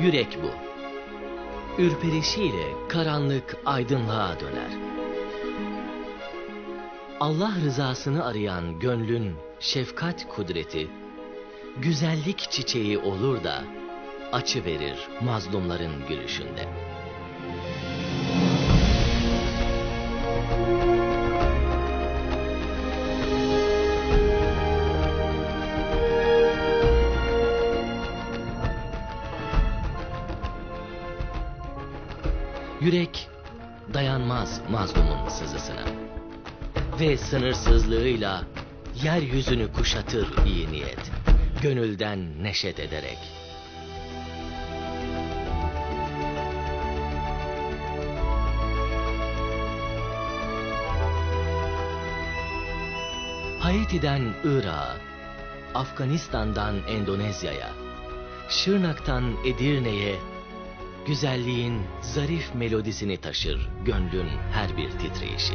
Yürek bu. Ürperişiyle karanlık aydınlığa döner. Allah rızasını arayan gönlün şefkat kudreti, güzellik çiçeği olur da açı verir mazlumların gülüşünde. Yürek dayanmaz mazlumun sızısına ve sınırsızlığıyla yeryüzünü kuşatır iyi niyet, gönülden neşet ederek. Haiti'den Irak'a, Afganistan'dan Endonezya'ya, Şırnak'tan Edirne'ye, güzelliğin zarif melodisini taşır gönlün her bir titreyişi.